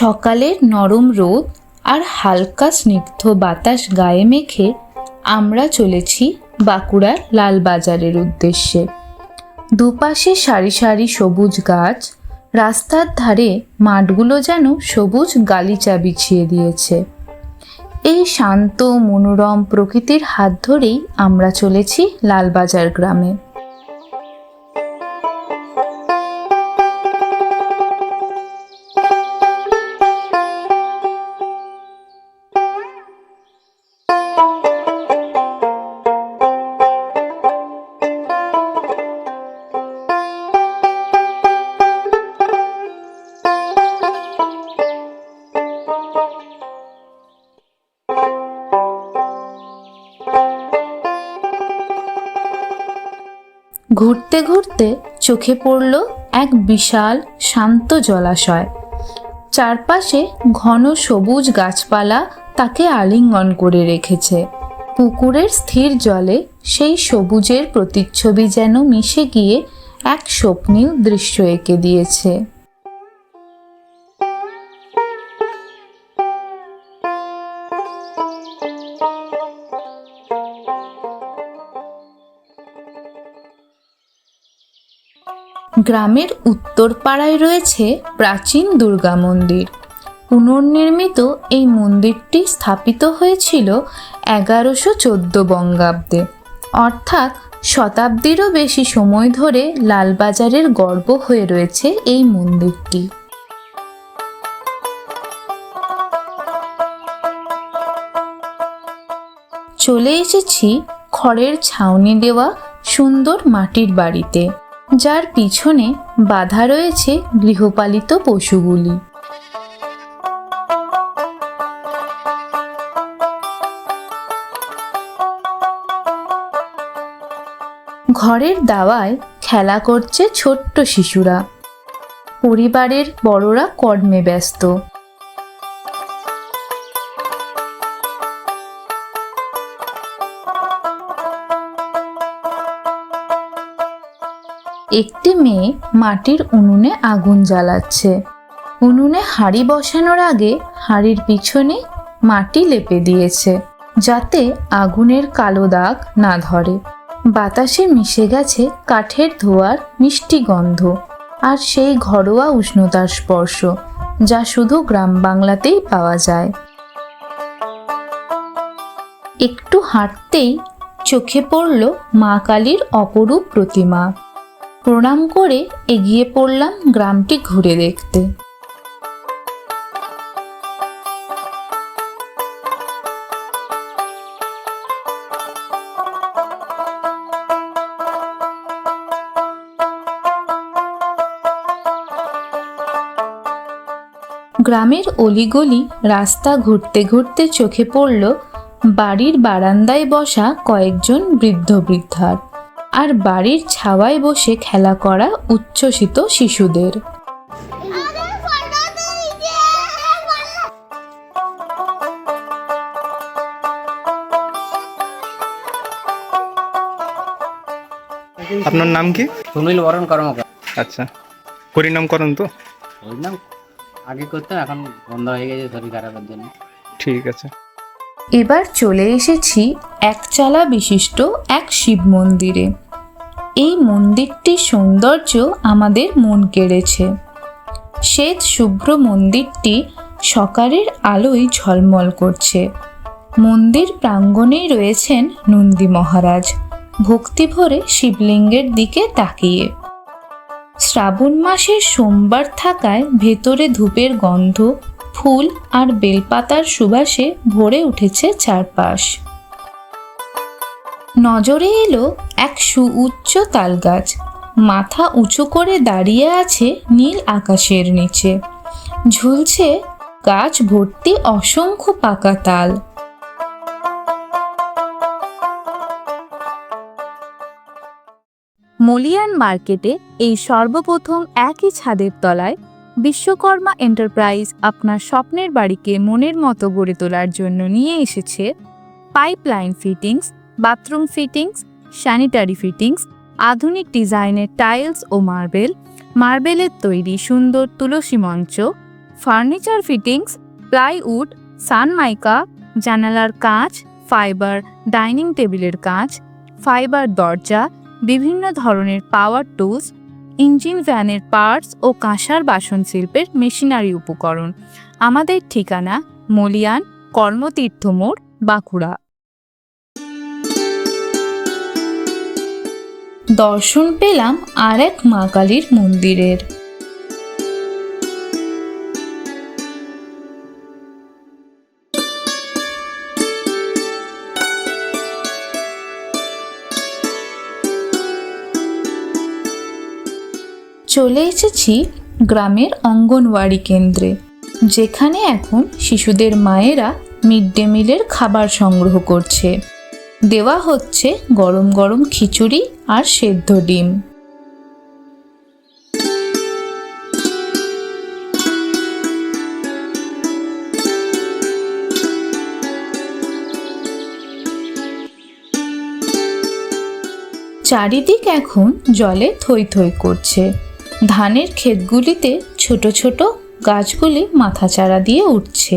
সকালের নরম রোদ আর হালকা স্নিগ্ধ বাতাস গায়ে মেখে আমরা চলেছি বাঁকুড়ার লালবাজারের উদ্দেশ্যে। দুপাশে সারি সারি সবুজ গাছ, রাস্তার ধারে মাঠগুলো যেন সবুজ গালিচা বিছিয়ে দিয়েছে। এই শান্ত, মনোরম প্রকৃতির হাত ধরেই আমরা চলেছি লালবাজার গ্রামে। ঘুরতে ঘুরতে চোখে পড়ল এক বিশাল শান্ত জলাশয়। চারপাশে ঘন সবুজ গাছপালা তাকে আলিঙ্গন করে রেখেছে। পুকুরের স্থির জলে সেই সবুজের প্রতিচ্ছবি যেন মিশে গিয়ে এক স্বপ্নীয় দৃশ্য এঁকে দিয়েছে। গ্রামের উত্তর পাড়ায় রয়েছে প্রাচীন দুর্গা মন্দির। পুনর্নির্মিত এই মন্দিরটি স্থাপিত হয়েছিল এগারোশো চোদ্দ বঙ্গাব্দে। অর্থাৎ শতাব্দীরও বেশি সময় ধরে লালবাজারের গর্ব হয়ে রয়েছে এই মন্দিরটি। চলে এসেছি খড়ের ছাউনি দেওয়া সুন্দর মাটির বাড়িতে। যার পিছনে বাধা রয়েছে গৃহপালিত পশুগুলি। ঘরের দাওয়ায় খেলা করছে ছোট্ট শিশুরা। পরিবারের বড়রা কর্মে ব্যস্ত। একটি মেয়ে মাটির উনুনে আগুন জ্বালাচ্ছে। উনুনে হাঁড়ি বসানোর আগে হাঁড়ির পিছনে মাটি লেপে দিয়েছে, যাতে আগুনের কালো দাগ না ধরে। বাতাসে মিশে গেছে কাঠের ধোয়ার মিষ্টি গন্ধ আর সেই ঘরোয়া উষ্ণতার স্পর্শ, যা শুধু গ্রাম বাংলাতেই পাওয়া যায়। একটু হাঁটতেই চোখে পড়ল মা কালীর অপরূপ প্রতিমা। প্রণাম করে এগিয়ে পড়লাম গ্রামটি ঘুরে দেখতে। গ্রামের অলিগলি রাস্তা ঘুরতে ঘুরতে চোখে পড়ল বাড়ির বারান্দায় বসা কয়েকজন বৃদ্ধ বৃদ্ধার। আর বাড়ির ছাওয়ায় বসে খেলা করা উচ্ছ্বসিত শিশুদের। আপনার নাম কি? সুনীল বরণ কর্মকার। আচ্ছা। হরিনাম করেন তো? ওই নাম আগে করতাম এখন বন্ধ হয়ে গেছে শরীর খারাপের জন্য। ঠিক আছে। এবার চলে এসেছি একচালা বিশিষ্ট এক শিব মন্দিরে। এই মন্দিরটির সৌন্দর্য আমাদের মন কেড়েছে। শ্বেত শুভ্র মন্দিরটি সকালের আলোয় ঝলমল করছে। মন্দির প্রাঙ্গণেই রয়েছেন নন্দী মহারাজ। ভক্তি ভরে শিবলিঙ্গের দিকে তাকিয়ে। শ্রাবণ মাসের সোমবার থাকায় ভেতরে ধূপের গন্ধ, ফুল আর বেলপাতার সুবাসে ভরে উঠেছে চারপাশ। নজরে এলো এক সুউচ্চ তালগাছ। মাথা উঁচু করে দাঁড়িয়ে আছে নীল আকাশের নিচে। ঝুলছে গাছ ভর্তি অসংখ্য পাকা তাল। মলিয়ান মার্কেটে এই সর্বপ্রথম একই ছাদের তলায় বিশ্বকর্মা এন্টারপ্রাইজ আপনার স্বপ্নের বাড়িকে মনের মতো গড়ে তোলার জন্য নিয়ে এসেছে pipeline fittings bathroom fittings sanitary fittings আধুনিক ডিজাইনের টাইলস ও মার্বেল মার্বেলের তৈরি সুন্দর তুলসী মঞ্চ ফার্নিচার ফিটিংস প্লাইউড সানমাইকা জানালার কাঁচ ফাইবার ডাইনিং টেবিলের কাঁচ ফাইবার দরজা, বিভিন্ন ধরনের পাওয়ার টুলস ইঞ্জিন ভ্যানের পার্টস ও কাঁসার বাসন শিল্পের মেশিনারি উপকরণ। আমাদের ঠিকানা মলিয়ান কর্মতীর্থ মোড়, বাঁকুড়া। দর্শন পেলাম আর এক মা কালীর মন্দিরের। চলে এসেছি গ্রামের অঙ্গনওয়াড়ি কেন্দ্রে, যেখানে এখন শিশুদের মায়েরা মিড ডে মিলের খাবার সংগ্রহ করছে। দেওয়া হচ্ছে গরম গরম খিচুড়ি আর সেদ্ধ ডিম। চারিদিক এখন জলে থই থই করছে। ধানের ক্ষেতগুলিতে ছোট ছোট গাছগুলি মাথাচাড়া দিয়ে উঠছে।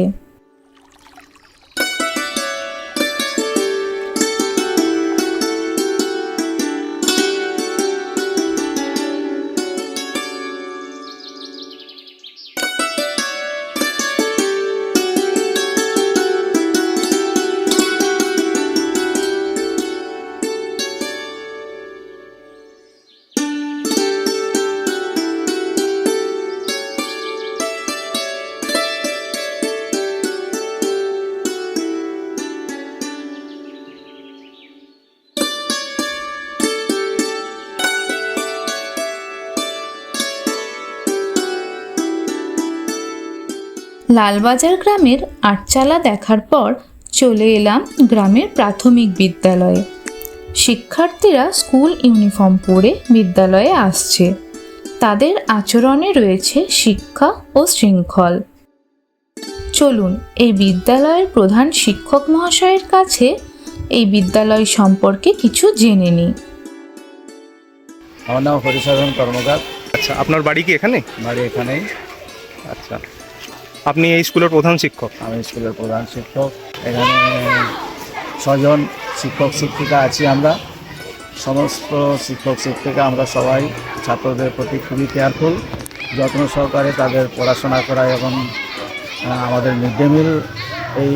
লালবাজার গ্রামের আটচালা দেখার পর চলে এলাম গ্রামের প্রাথমিক বিদ্যালয়ে। শিক্ষার্থীরা স্কুল ইউনিফর্ম পরে বিদ্যালয়ে আসছে। তাদের আচরণে রয়েছে শিক্ষা ও শৃঙ্খল। চলুন এই বিদ্যালয়ের প্রধান শিক্ষক মহাশয়ের কাছে এই বিদ্যালয় সম্পর্কে কিছু জেনে নিই। আমার নাম হরিসাধন কর্মকার। আচ্ছা আপনার বাড়ি কি এখানে? বাড়ি এখানেই। আচ্ছা। আপনি এই স্কুলের প্রধান শিক্ষক? আমি স্কুলের প্রধান শিক্ষক। এখানে ছজন শিক্ষক, শিক্ষিকা আছি আমরা। সমস্ত শিক্ষক, শিক্ষিকা আমরা সবাই ছাত্রদের প্রতি খুবই কেয়ারফুল। যত্ন সহকারে তাদের পড়াশোনা করা এবং আমাদের মিড ডে মিল। এই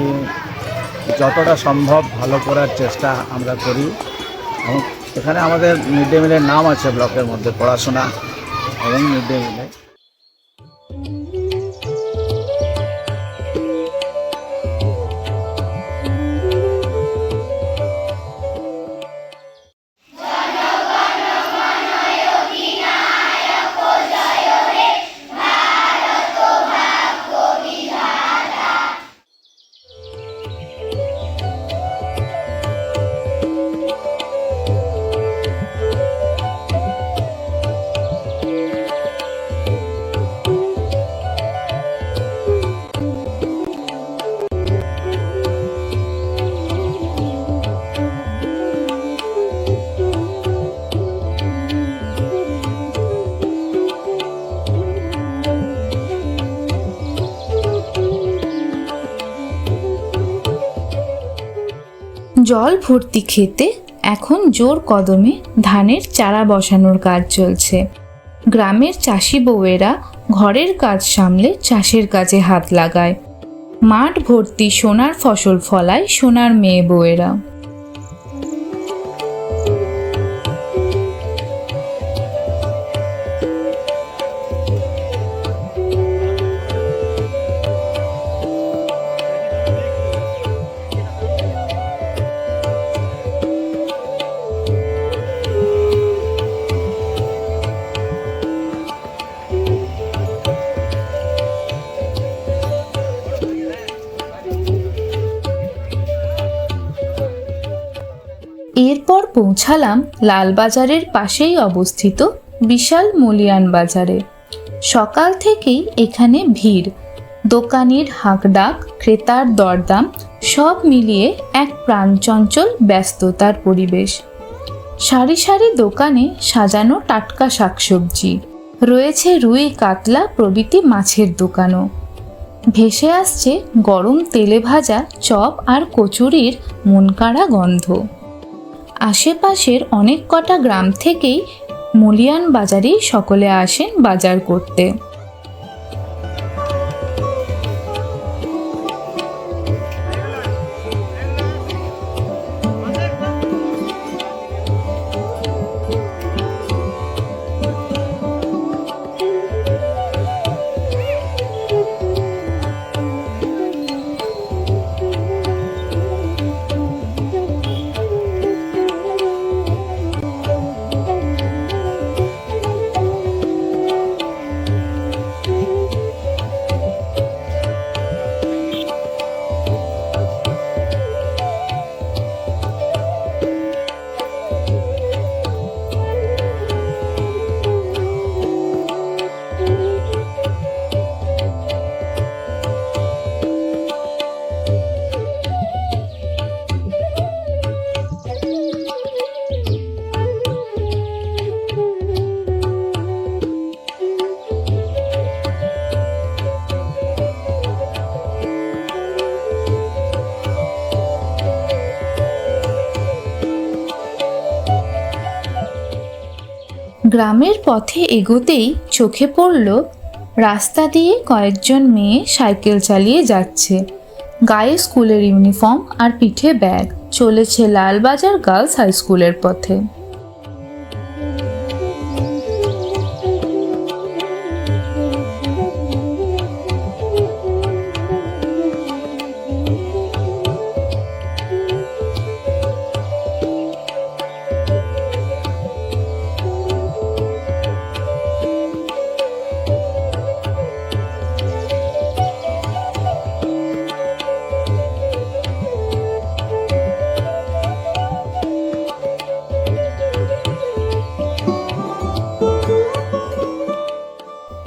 যতটা সম্ভব ভালো করার চেষ্টা আমরা করি। এবং এখানে আমাদের মিড ডে মিলের নাম আছে ব্লকের মধ্যে পড়াশোনা এবং মিড ডে মিলে। জল ভর্তি খেতে এখন জোর কদমে ধানের চারা বসানোর কাজ চলছে। গ্রামের চাষি বউয়েরা ঘরের কাজ সামলে চাষের কাজে হাত লাগায়। মাঠ ভর্তি সোনার ফসল ফলায় সোনার মেয়ে বউয়েরা। পৌঁছালাম লালবাজারের পাশেই অবস্থিত বিশাল মলিয়ান বাজারে। সকাল থেকেই এখানে ভিড়। দোকানির হাঁকডাক, ক্রেতার দরদাম সব মিলিয়ে এক প্রাণচঞ্চল ব্যস্ততার পরিবেশ। সারি সারি দোকানে সাজানো টাটকা শাকসবজি। রয়েছে রুই কাতলা প্রভৃতি মাছের দোকানও। ভেসে আসছে গরম তেলে ভাজা চপ আর কচুরির মনকাড়া গন্ধ। আশেপাশের অনেক কটা গ্রাম থেকেই মলিয়ান বাজারেই সকলে আসেন বাজার করতে। গ্রামের পথে এগোতেই চোখে পড়ল রাস্তা দিয়ে কয়েকজন মেয়ে সাইকেল চালিয়ে যাচ্ছে। গায়ে স্কুলের ইউনিফর্ম আর পিঠে ব্যাগ। চলেছে লালবাজার গার্লস হাই স্কুলের পথে।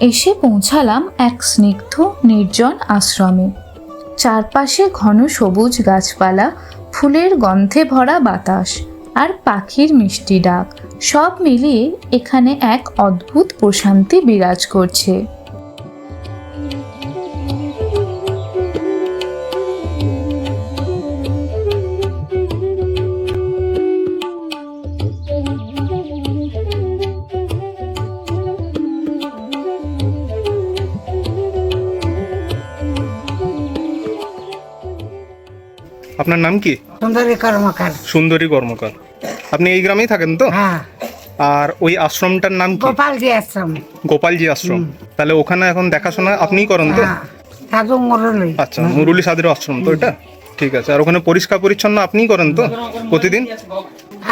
এসে পৌঁছালাম এক স্নিগ্ধ, নির্জন আশ্রমে। চারপাশে ঘন সবুজ গাছপালা, ফুলের গন্ধে ভরা বাতাস আর পাখির মিষ্টি ডাক। সব মিলিয়ে এখানে এক অদ্ভুত প্রশান্তি বিরাজ করছে। আপনার নাম কি? সুন্দরী কর্মকার। সুন্দরী কর্মকার। আপনি এই গ্রামেই থাকেন তো? হ্যাঁ। আর ওই আশ্রমটার নাম কি? গোপালজি আশ্রম। গোপালজি আশ্রম। তাহলে ওখানে এখন দেখাশোনা আপনিই করেন তো? হ্যাঁ। সাধু মুরলি। আচ্ছা মুরুলি সাদের আশ্রম তো এটা? ঠিক আছে আর ওখানে পরিষ্কার পরিচ্ছন্ন আপনিই করেন তো? প্রতিদিন?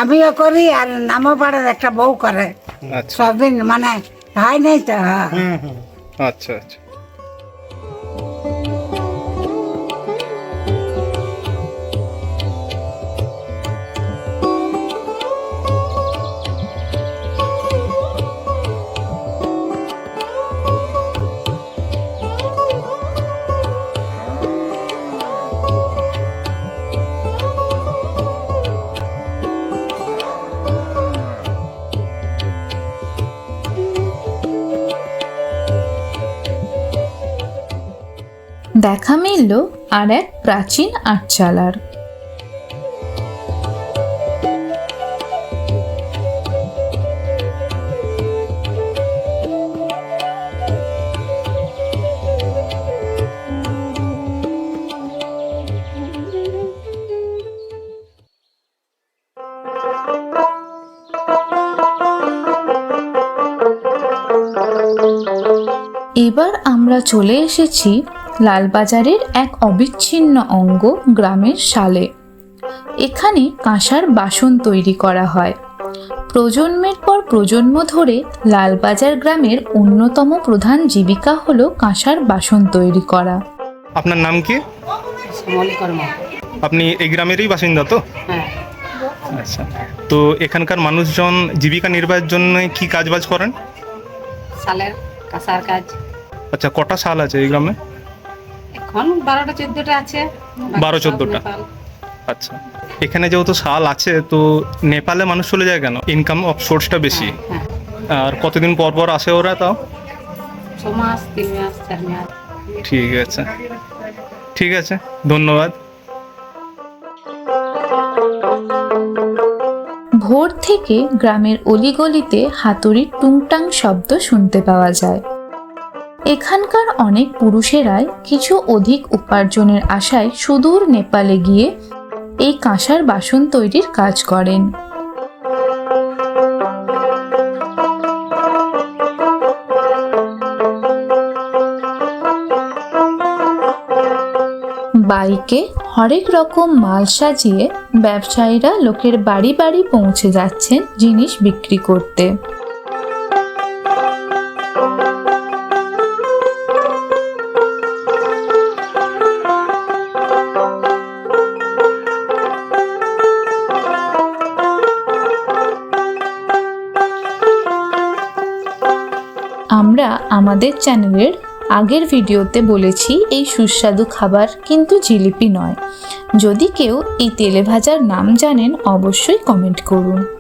আমিও করি আর নামও পাড়ার একটা বউ করে। আচ্ছা। সবদিন মানে হয় নাই তো হ্যাঁ। আচ্ছা আচ্ছা। দেখা মিলল আর এক প্রাচীন আটচালার। এবার আমরা চলে এসেছি লালবাজারের এক অবিচ্ছিন্ন অঙ্গ গ্রামের সালে এখানে কাঁসার বাসন তৈরি করা হয়। প্রজন্মের পর প্রজন্ম ধরে লালবাজার গ্রামের অন্যতম প্রধান জীবিকা হলো কাঁসার বাসন তৈরি করা। আপনার নাম কি? আপনি এই গ্রামেরই বাসিন্দা তো? হ্যাঁ। আচ্ছা। তো এখানকার মানুষজন জীবিকা নির্বাহের জন্য কি কাজবাজ করেন? সালের কাঁসার কাজ। আচ্ছা কটা সাল আছে এই গ্রামে? এখন বারোটা চোদ্দটা আছে। বারো চোদ্দটা। আচ্ছা। এখানে যেহেতু শাল আছে তো নেপালে মানুষ চলে যায় কেন? ইনকাম অফ সোর্সটা বেশি। হ্যাঁ আর কতদিন পর পর আসে ওরা তাও? মাস তিন মাস চার মাস ঠিক আছে। ঠিক আছে ধন্যবাদ। ভোর থেকে গ্রামের অলিগলিতে হাতুড়ির টুংটাং শব্দ শুনতে পাওয়া যায়। এখানকার অনেক পুরুষেরাই কিছু অধিক উপার্জনের আশায় সুদূর নেপালে গিয়ে এই কাঁসার বাসন তৈরির কাজ করেন। বাইকে হরেক রকম মাল সাজিয়ে ব্যবসায়ীরা লোকের বাড়ি বাড়ি পৌঁছে যাচ্ছেন জিনিস বিক্রি করতে। আমাদের চ্যানেলের আগের ভিডিওতে বলেছি, এই সুস্বাদু খাবার কিন্তু জিলিপি নয়। যদি কেউ এই তেলে ভাজার নাম জানেন, অবশ্যই কমেন্ট করুন।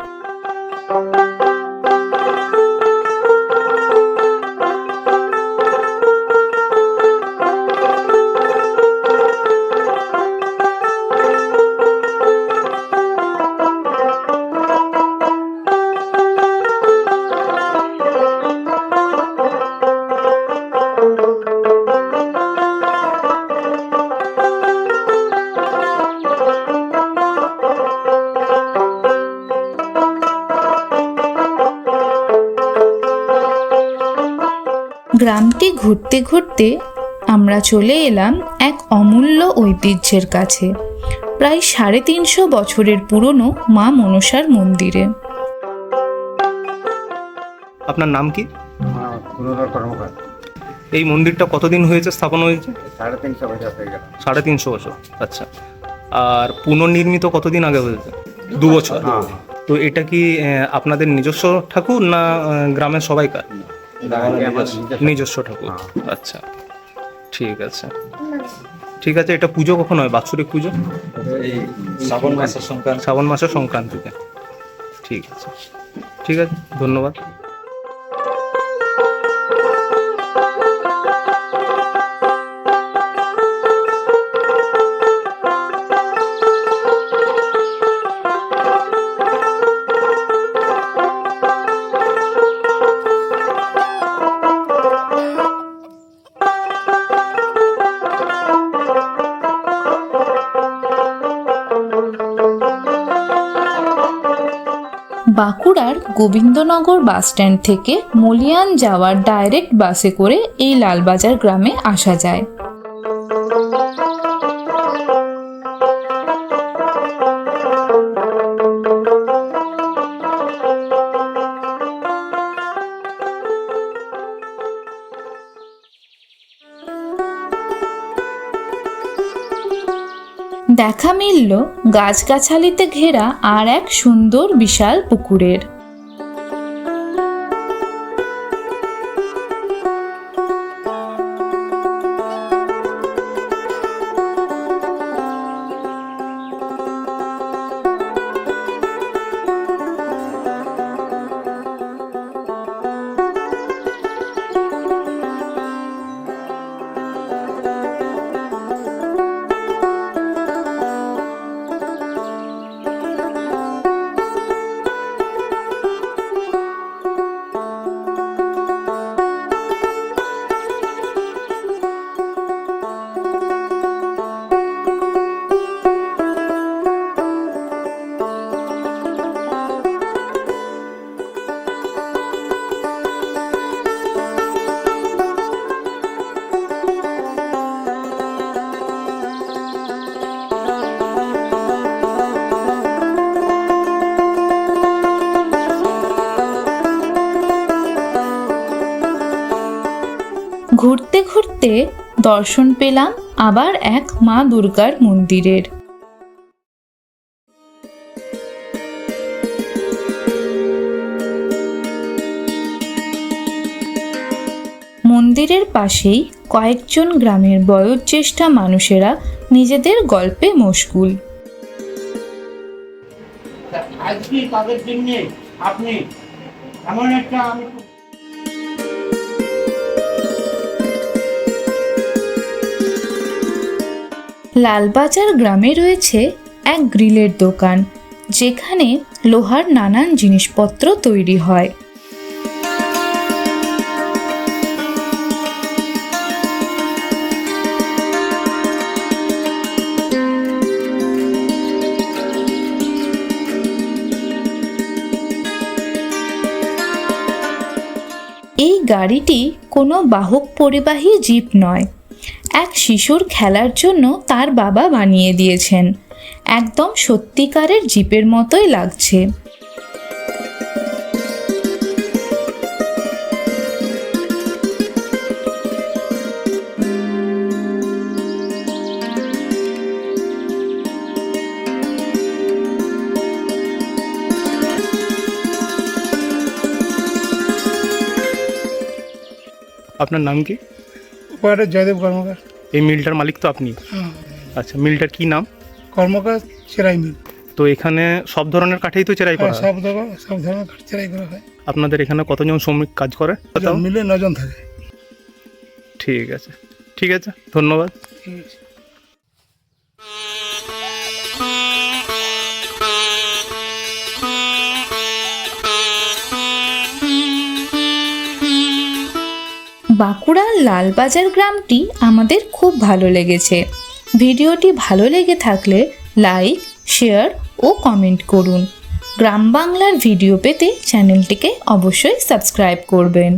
গ্রামটি ঘুরতে ঘুরতে আমরা চলে এলাম এক অমূল্য ঐতিহ্যের কাছে। প্রায় সাড়ে তিনশো বছরের পুরনো মা মনসার মন্দিরে। আপনার নাম কি? কর্মকার। এই মন্দিরটা কতদিন হয়েছে স্থাপন হয়েছে? সাড়ে তিনশো বছর হয়ে গেল। সাড়ে তিনশো বছর আচ্ছা। আর পুনর্নির্মিত কতদিন আগে হয়েছে? দু বছর। হ্যাঁ। তো এটা কি আহ, আপনাদের নিজস্ব ঠাকুর না আহ, গ্রামের সবাইকার? নিজস্ব ঠাকুর। আচ্ছা ঠিক আছে। ঠিক আছে এটা পুজো কখন হয়? বাৎসরিক পুজো? এই শ্রাবণ মাসের সংক্রান্তি। শ্রাবণ মাসের সংক্রান্তিতে। ঠিক আছে। ঠিক আছে ধন্যবাদ। বাঁকুড়ার গোবিন্দনগর বাসস্ট্যান্ড থেকে মলিয়ান যাওয়ার ডাইরেক্ট বাসে করে এই লালবাজার গ্রামে আসা যায়। দেখা মিলল গাছগাছালিতে ঘেরা আর এক সুন্দর বিশাল পুকুরের। ঘুরতে দর্শন পেলাম আবার এক মা দুর্গার মন্দিরের। মন্দিরের পাশেই কয়েকজন গ্রামের বয়োজ্যেষ্ঠা মানুষেরা নিজেদের গল্পে মশগুল। আজকে তাদের আপনি এমন একটা আমি লালবাজার গ্রামে রয়েছে এক গ্রিলের দোকান, যেখানে লোহার নানান জিনিসপত্র তৈরি হয়। এই গাড়িটি কোনো বাহক পরিবাহী জিপ নয়। এক শিশুর খেলার জন্য তার বাবা বানিয়ে দিয়েছেন। একদম সত্যিকারের জিপের মতোই লাগছে। আপনার নাম কি? উপহারে জয়দেব কর্মকার। এই মিলটার মালিক তো আপনি? আচ্ছা মিলটার কি নাম? কর্মকার চেরাই মিল। তো এখানে সব ধরনের কাঠেই তো চেরাই করা হ্যাঁ, হয়? সব ধরনের সব ধরনের কাঠ চেরাই করা হয়। আপনাদের এখানে কতজন শ্রমিক কাজ করে? মিলে নজন থাকে। ঠিক আছে ঠিক আছে ধন্যবাদ। ঠিক আছে। বাঁকুড়ার লালবাজার গ্রামটি আমাদের খুব ভালো লেগেছে। ভিডিওটি ভালো লেগে থাকলে লাইক, শেয়ার ও কমেন্ট করুন। গ্রাম বাংলার ভিডিও পেতে চ্যানেলটিকে অবশ্যই সাবস্ক্রাইব করবেন।